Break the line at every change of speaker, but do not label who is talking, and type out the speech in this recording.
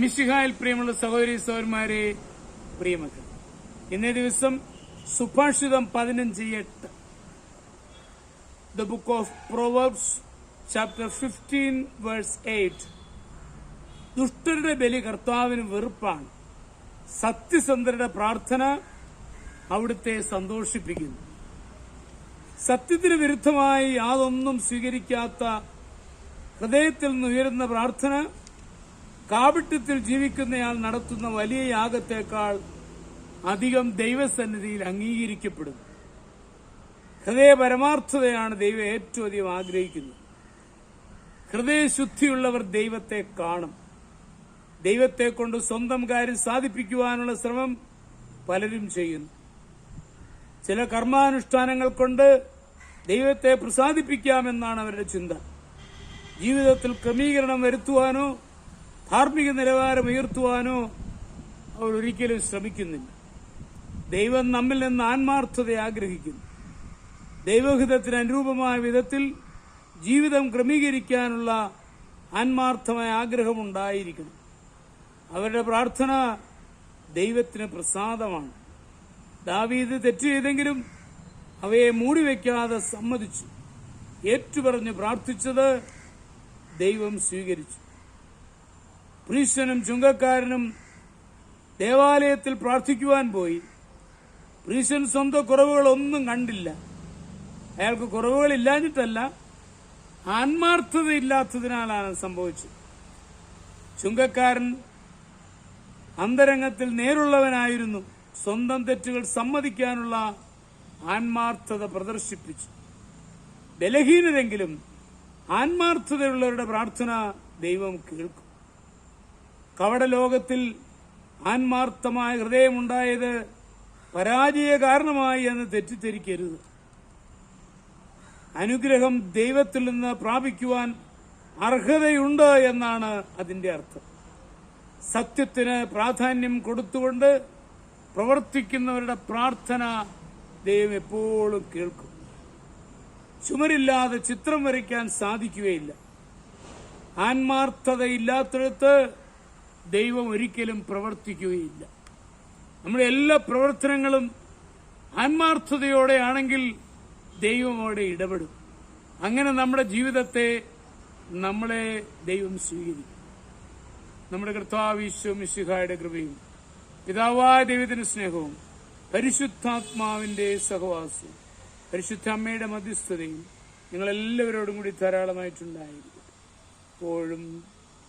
മിഷിഹായിൽ പ്രിയമുള്ള സഹോദരി സഹോദരന്മാരെ പ്രിയമക്കൾ ഇന്നേ ദിവസം സുഭാഷിതം പതിനഞ്ച് എട്ട് the book of proverbs chapter fifteen verse eight ദുഷ്ടരുടെ ബലി കർത്താവിന് വെറുപ്പാണ്. സത്യസന്ധരുടെ പ്രാർത്ഥന അവിടുത്തെ സന്തോഷിപ്പിക്കുന്നു. സത്യത്തിന് വിരുദ്ധമായി യാതൊന്നും സ്വീകരിക്കാത്ത ഹൃദയത്തിൽ നിന്ന് ഉയരുന്ന പ്രാർത്ഥന കാപട്യത്തിൽ ജീവിക്കുന്നയാൾ നടത്തുന്ന വലിയ യാഗത്തേക്കാൾ അധികം ദൈവസന്നിധിയിൽ അംഗീകരിക്കപ്പെടുന്നു. ഹൃദയ പരമാർത്ഥതയാണ് ദൈവം ഏറ്റവും അധികം ആഗ്രഹിക്കുന്നത്. ഹൃദയശുദ്ധിയുള്ളവർ ദൈവത്തെ കാണും. ദൈവത്തെ കൊണ്ട് സ്വന്തം കാര്യം സാധിപ്പിക്കുവാനുള്ള ശ്രമം പലരും ചെയ്യുന്നു. ചില കർമാനുഷ്ഠാനങ്ങൾ കൊണ്ട് ദൈവത്തെ പ്രസാദിപ്പിക്കാമെന്നാണ് അവരുടെ ചിന്ത. ജീവിതത്തിൽ ക്രമീകരണം വരുത്തുവാനോ ധാർമ്മിക നിലവാരം ഉയർത്തുവാനോ അവർ ഒരിക്കലും ശ്രമിക്കുന്നില്ല. ദൈവം നമ്മിൽ നിന്ന് ആത്മാർത്ഥത ആഗ്രഹിക്കുന്നു. ദൈവഹിതത്തിന് അനുരൂപമായ വിധത്തിൽ ജീവിതം ക്രമീകരിക്കാനുള്ള ആത്മാർത്ഥമായ ആഗ്രഹമുണ്ടായിരിക്കണം. അവരുടെ പ്രാർത്ഥന ദൈവത്തിന് പ്രസാദമാണ്. ദാവീദ് തെറ്റ് ചെയ്തെങ്കിലും അവയെ മൂടിവെക്കാതെ സമ്മതിച്ചു. ഏറ്റുപറഞ്ഞ് പ്രാർത്ഥിച്ചത് ദൈവം സ്വീകരിച്ചു. പ്രീശനും ചുങ്കക്കാരനും ദേവാലയത്തിൽ പ്രാർത്ഥിക്കുവാൻ പോയി. പ്രീശൻ സ്വന്തം കുറവുകളൊന്നും കണ്ടില്ല. അയാൾക്ക് കുറവുകളില്ലാഞ്ഞിട്ടല്ല ആത്മാർത്ഥതയില്ലാത്തതിനാലാണ് സംഭവിച്ചത്. ചുങ്കക്കാരൻ അന്തരംഗത്തിൽ നേരുള്ളവനായിരുന്നു. സ്വന്തം തെറ്റുകൾ സമ്മതിക്കാനുള്ള ആത്മാർത്ഥത പ്രദർശിപ്പിച്ചു. ബലഹീനരെങ്കിലും ആത്മാർത്ഥതയുള്ളവരുടെ പ്രാർത്ഥന ദൈവം കേൾക്കും. കവടലോകത്തിൽ ആത്മാർത്ഥമായ ഹൃദയമുണ്ടായത് പരാജയ കാരണമായി എന്ന് തെറ്റിദ്ധരിക്കരുത്. അനുഗ്രഹം ദൈവത്തിൽ നിന്ന് പ്രാപിക്കുവാൻ അർഹതയുണ്ട് എന്നാണ് അതിന്റെ അർത്ഥം. സത്യത്തിന് പ്രാധാന്യം കൊടുത്തുകൊണ്ട് പ്രവർത്തിക്കുന്നവരുടെ പ്രാർത്ഥന ദൈവം എപ്പോഴും കേൾക്കും. ചുമരില്ലാതെ ചിത്രം വരയ്ക്കാൻ സാധിക്കുകയില്ല. ആത്മാർത്ഥതയില്ലാത്തിടത്ത് ദൈവം ഒരിക്കലും പ്രവർത്തിക്കുകയില്ല. നമ്മുടെ എല്ലാ പ്രവർത്തനങ്ങളും ആത്മാർത്ഥതയോടെയാണെങ്കിൽ ദൈവം അവിടെ ഇടപെടും. അങ്ങനെ നമ്മുടെ ജീവിതത്തെ നമ്മളെ ദൈവം സ്വീകരിക്കും. നമ്മുടെ കർത്താവിശ്വ മിശിഹായുടെ കൃപയും പിതാവായ ദൈവത്തിന്റെ സ്നേഹവും പരിശുദ്ധാത്മാവിന്റെ സഹവാസവും പരിശുദ്ധ അമ്മയുടെ മധ്യസ്ഥതയും നിങ്ങളെല്ലാവരോടും കൂടി ധാരാളമായിട്ടുണ്ടായിരിക്കും. എപ്പോഴും